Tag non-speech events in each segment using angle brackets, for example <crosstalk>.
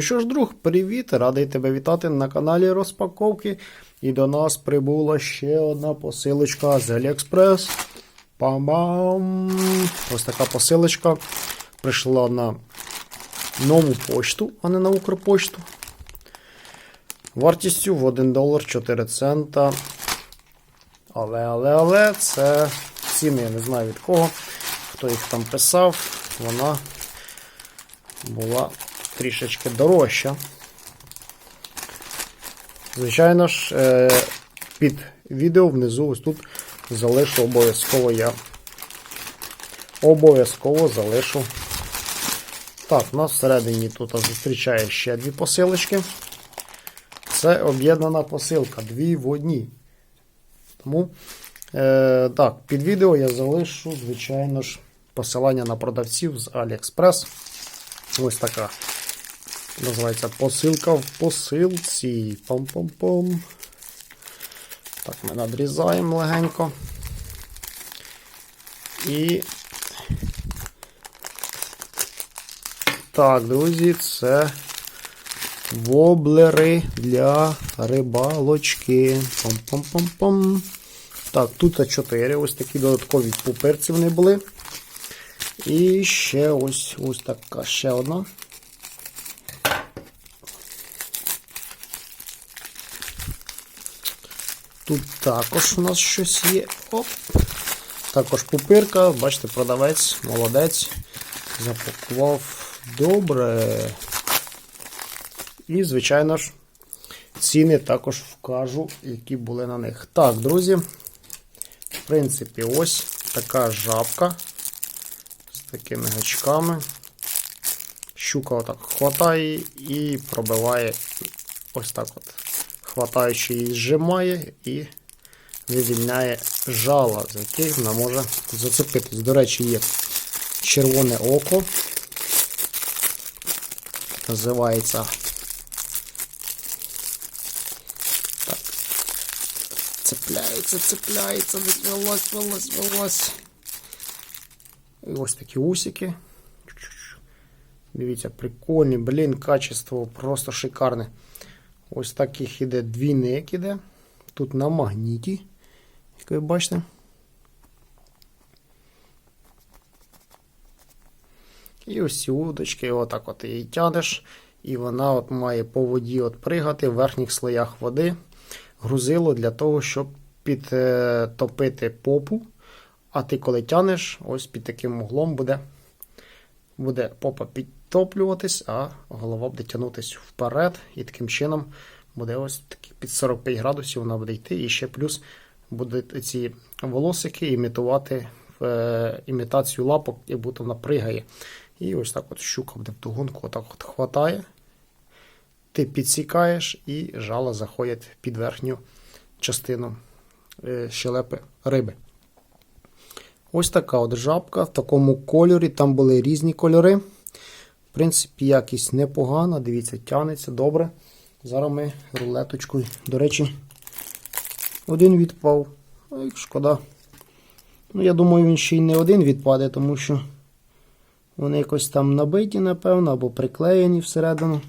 Ну що ж, друг, привіт! Радий тебе вітати на каналі Розпаковки. І до нас прибула ще одна посилочка з AliExpress. Пам-бам! Ось така посилочка прийшла на нову пошту, а не на Укрпошту. Вартістю в 1 долар 4 цента. Але, але, але, це ціни, я не знаю від кого. Хто їх там писав, вона була трішечки дорожча. Звичайно ж, е, під відео внизу ось тут залишу обов'язково я. Обов'язково залишу. Так, у нас всередині тут зустрічає ще дві посилочки. Це об'єднана посилка, дві в одній. Тому, е, так, під відео я залишу, звичайно ж, посилання на продавців з AliExpress. Ось така. Називається посилка в посилці. Пам-пам-пам. Так, ми надрізаємо легенько. І. Так, друзі, це воблери для рибалочки. Пам-пам-пам-пам. Так, тут 4 ось такі додаткові пуперці вони були. І ще ось ось така ще одна. Тут також у нас щось є. Оп. Також пупирка, бачите, продавець, молодець. Запакував добре. І, звичайно ж, ціни також вкажу, які були на них. Так, друзі, в принципі, ось така жабка з такими гачками. Щука отак хватає і пробиває ось так от. Хватаючи її зжимає і вивільняє жала, з яких вона може зацепитись. До речі, є червоне око. Називається. Так. Цепляється, цепляється, вилазь, вилазь, вилазь. І ось такі усики. Дивіться, прикольні, блін, качество просто шикарне. Ось таких іде двійник іде. Тут на магніті, як ви бачите. І ось ці удочки, отак от її тянеш, і вона от має по воді от пригати в верхніх слоях води. Грузило для того, щоб підтопити попу. А ти коли тянеш, ось під таким углом буде, буде попа підтоплюватись, а голова буде тягнутися вперед. І таким чином буде ось такі під 45 градусів вона буде йти. І ще плюс будуть ці волосики імітувати е, імітацію лапок, як будто вона пригає. І ось так от щука буде в дугунку, отак от хватає. Ти підсікаєш і жало заходять під верхню частину е, щелепи риби. Ось така от жабка в такому кольорі. Там були різні кольори. В принципі, якість непогана. Дивіться, тянеться добре. Зараз ми рулеточкою. До речі, один відпав. Ой, шкода. Ну, я думаю, він ще й не один відпаде, тому що вони якось там набиті, напевно, або приклеєні всередину.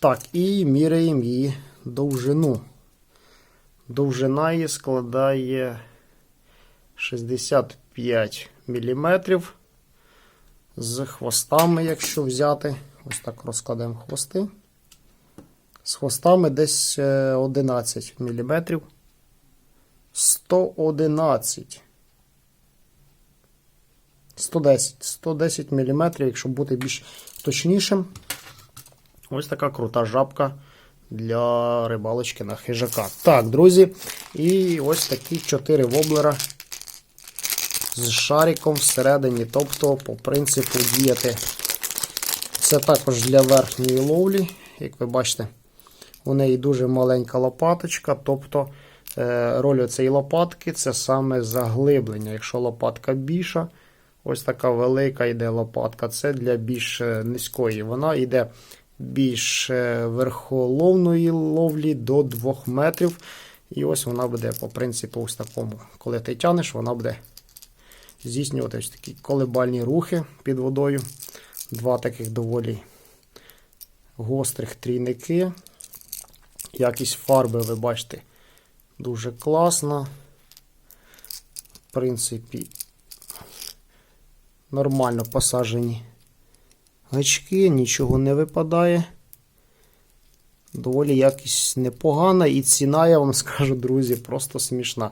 Так, і міряємо її довжину. Довжина її складає 65 мм. З хвостами, якщо взяти, ось так розкладемо хвости. З хвостами десь 11 мм. 111. 110 110 мм, якщо бути більш точнішим. Ось така крута жабка для рибалочки на хижака. Так, друзі, і ось такі 4 воблера з шариком всередині, тобто, по принципу, діяти. Це також для верхньої ловлі, як ви бачите, у неї дуже маленька лопаточка. Тобто роль цієї лопатки це саме заглиблення. Якщо лопатка більша, ось така велика йде лопатка, це для більш низької. Вона йде більш верхоловної ловлі до 2 метрів. І ось вона буде, по принципу, ось такому. Коли ти тянеш, вона буде здійснювати ось такі колебальні рухи під водою. Два таких доволі гострих трійники. Якість фарби, ви бачите, дуже класна. В принципі, нормально посаджені гачки, нічого не випадає. Доволі якість непогана, і ціна, я вам <laughs> скажу, друзі, просто смішна.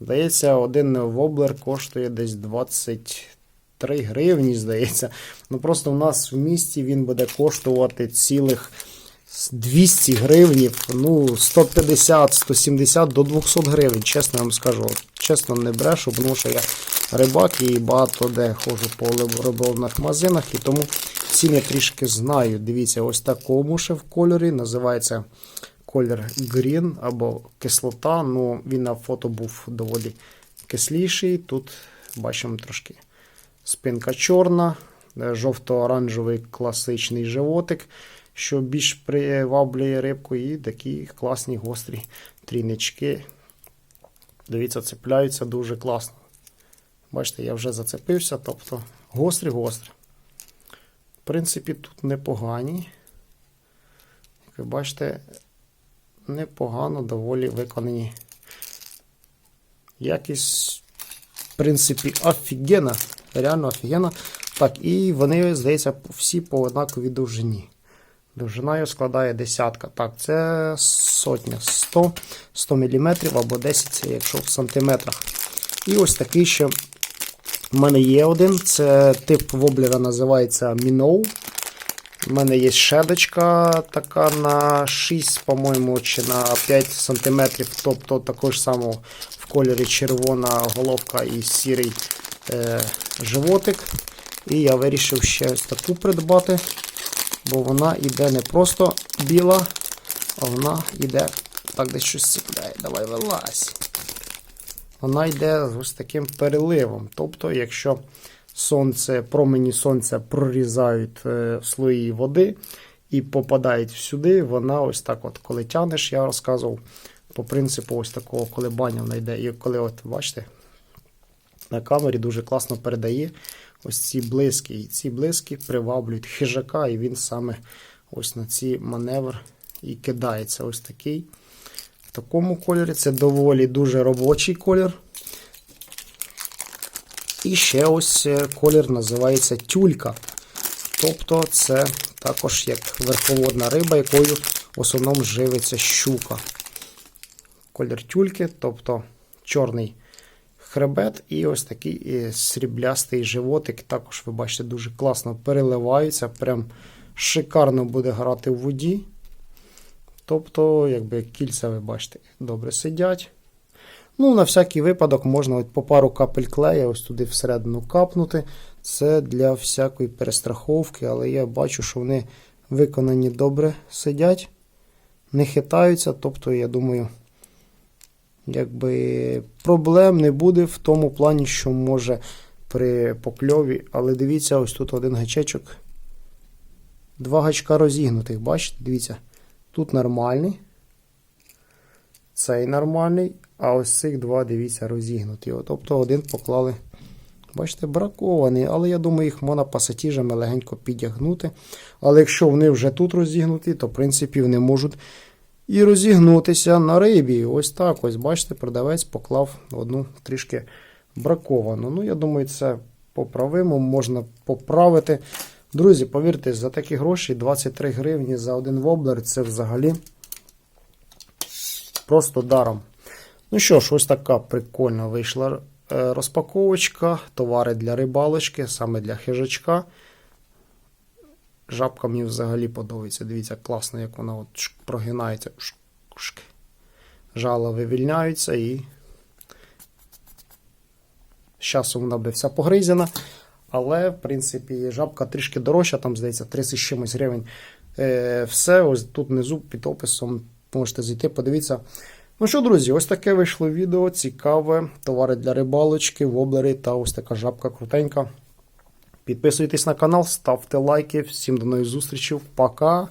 Здається, один воблер коштує десь 23 гривні, здається. Ну просто в нас в місті він буде коштувати цілих 200 гривнів, ну 150-170 до 200 гривень. Чесно вам скажу. Чесно, не брешу, тому що я рибак і багато де ходжу по риболовних магазинах, і тому ціни трішки знаю. Дивіться, ось такому ще в кольорі. Називається колір green або кислота. Ну, він на фото був доволі кисліший. Тут бачимо трошки спинка чорна, жовто-оранжевий класичний животик, що більш приваблює рибку, і такі класні гострі трійнички. Дивіться, цепляються дуже класно. Бачите, я вже зацепився, тобто гострі-гострі. В принципі, тут непогані. Як ви бачите, непогано, доволі виконані. Якість, в принципі, офігенна. Реально офігенна. Так, і вони, здається, всі по однаковій довжині. Довжина його складає десятка. Так, це сотня 100 100 мм або 10, це якщо в сантиметрах. І ось такий ще в мене є один. Це тип воблера називається Міноу. У мене є шедочка така на 6, по-моєму, чи на 5 см. Тобто також само в кольорі червона головка і сірий е, животик. І я вирішив ще таку придбати, бо вона йде не просто біла, а вона йде. Так, десь щось цепляє. Давай вилазь. Вона йде ось таким переливом. Тобто, якщо сонце, промені сонця прорізають е, слої води і попадають сюди, вона ось так, от, коли тянеш, я розказував по принципу ось такого колебання вона йде. І коли, от, бачите, на камері дуже класно передає ось ці блиски. І ці блиски приваблюють хижака, і він саме ось на ці маневр і кидається. Ось такий. В такому кольорі це доволі дуже робочий колір. І ще ось е, колір називається тюлька. Тобто це також як верховодна риба, якою в основному живиться щука. Колір тюльки, тобто чорний хребет і ось такий е, сріблястий животик. Також, ви бачите, дуже класно переливається. Прям шикарно буде грати в воді. Тобто, якби кільця, ви бачите, добре сидять. Ну, на всякий випадок можна от по пару капель клея ось туди всередину капнути. Це для всякої перестраховки, але я бачу, що вони виконані добре сидять, не хитаються. Тобто, я думаю, якби проблем не буде в тому плані, що може при покльові. Але дивіться, ось тут один гачечок. Два гачка розігнутих, бачите? Дивіться, тут нормальний. Цей нормальний, а ось цих два, дивіться, розігнуті. Тобто один поклали, бачите, бракований. Але я думаю, їх можна пасатіжами легенько підігнути. Але якщо вони вже тут розігнуті, то в принципі вони можуть і розігнутися на рибі. Ось так. Ось, бачите, продавець поклав одну трішки браковану. Ну, я думаю, це поправимо, можна поправити. Друзі, повірте, за такі гроші 23 гривні за один воблер це взагалі просто даром. Ну що ж, ось така прикольна вийшла е, розпаковочка. Товари для рибалочки, саме для хижачка. Жабка мені взагалі подобається. Дивіться, класно, як вона от прогинається. Шк. Жала вивільняються і з часом вона буде вся погризена. Але, в принципі, жабка трішки дорожча, там, здається, 30 з чимось гривень. Е, Все, ось тут внизу під описом можете зайти, подивіться. Ну що, друзі, ось таке вийшло відео. Цікаве. Товари для рибалочки, воблери та ось така жабка крутенька. Підписуйтесь на канал, ставте лайки. Всім до нових зустрічей. Пока!